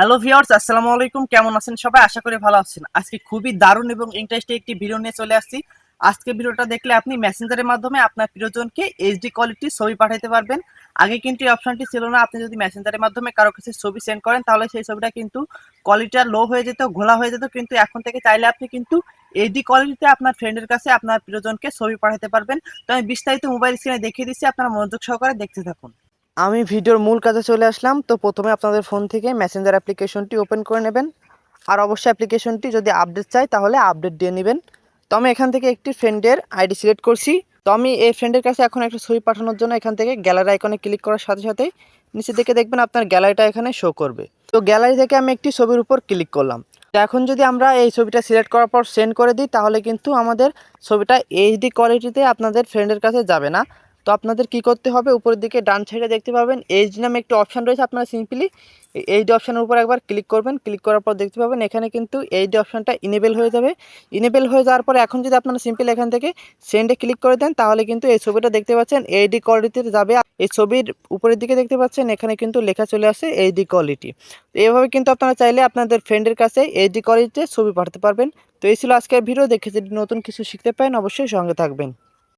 Hello viewers আসসালামু আলাইকুম। কেমন আছেন সবাই? আশা করি ভালো আছেন। আজকে খুবই দারুণ এবং ইন্টারেস্টিং একটি ভিডিও নিয়ে চলে আসছি। আজকে ভিডিওটা দেখলে আপনি মেসেঞ্জারের মাধ্যমে আপনার প্রিয়জনকে এইচডি কোয়ালিটির ছবি পাঠাতে পারবেন। আগে কিন্তু এই অপশনটি ছিল না। আপনি যদি মেসেঞ্জারের মাধ্যমে কারও কাছে ছবি সেন্ড করেন, তাহলে সেই ছবিটা কিন্তু কোয়ালিটিটা লো হয়ে যেত, ঘোলা হয়ে যেত। কিন্তু এখন থেকে চাইলে আপনি কিন্তু এইচডি কোয়ালিটিতে আপনার ফ্রেন্ডের কাছে আপনার প্রিয়জনকে ছবি পাঠাতে পারবেন। তো আমি বিস্তারিত মোবাইল স্ক্রিনে দেখিয়ে দিচ্ছি। আপনারা মনোযোগ সহকারে দেখতে থাকুন। আমি ভিডিওর মূল কাজে চলে আসলাম। তো প্রথমে আপনাদের ফোন থেকে মেসেঞ্জার অ্যাপ্লিকেশনটি ওপেন করে নেবেন। আর অবশ্যই অ্যাপ্লিকেশনটি যদি আপডেট চাই, তাহলে আপডেট দিয়ে নেবেন। তো আমি এখান থেকে একটি ফ্রেন্ডের আইডি সিলেক্ট করছি। তো আমি এই ফ্রেন্ডের কাছে এখন একটা ছবি পাঠানোর জন্য এখান থেকে গ্যালারি আইকনে ক্লিক করার সাথে সাথে নিচে দিকে দেখবেন আপনার গ্যালারিটা এখানে শো করবে। তো গ্যালারি থেকে আমি একটি ছবির উপর ক্লিক করলাম। তো এখন যদি আমরা এই ছবিটা সিলেক্ট করার পর সেন্ড করে দিই, তাহলে কিন্তু আমাদের ছবিটা এইচডি কোয়ালিটিতে আপনাদের ফ্রেন্ডের কাছে যাবে না। তো আপনাদের কি করতে হবে? উপরের দিকে ডান সাইডে দেখতে পাবেন এইচডি নামে একটি অপশান রয়েছে আপনারা সিম্পলি এইচডি অপশানের উপর একবার ক্লিক করবেন। ক্লিক করার পর দেখতে পাবেন এখানে কিন্তু এইচডি অপশানটা ইনেবেল হয়ে যাবে। ইনেবেল হয়ে যাওয়ার পরে এখন যদি আপনারা সিম্পল এখান থেকে সেন্ডে ক্লিক করে দেন, তাহলে কিন্তু এই ছবিটা দেখতে পাচ্ছেন এইচডি কোয়ালিটির যাবে। এই ছবির উপরের দিকে দেখতে পাচ্ছেন এখানে কিন্তু লেখা চলে আসে এইচডি কোয়ালিটি তো এইভাবে কিন্তু আপনারা চাইলে আপনাদের ফ্রেন্ডের কাছে এইচডি কোয়ালিটিতে ছবি পাঠাতে পারবেন। তো এই ছিল আজকের ভিডিও। দেখে যদি নতুন কিছু শিখতে পারেন, অবশ্যই সঙ্গে থাকবেন।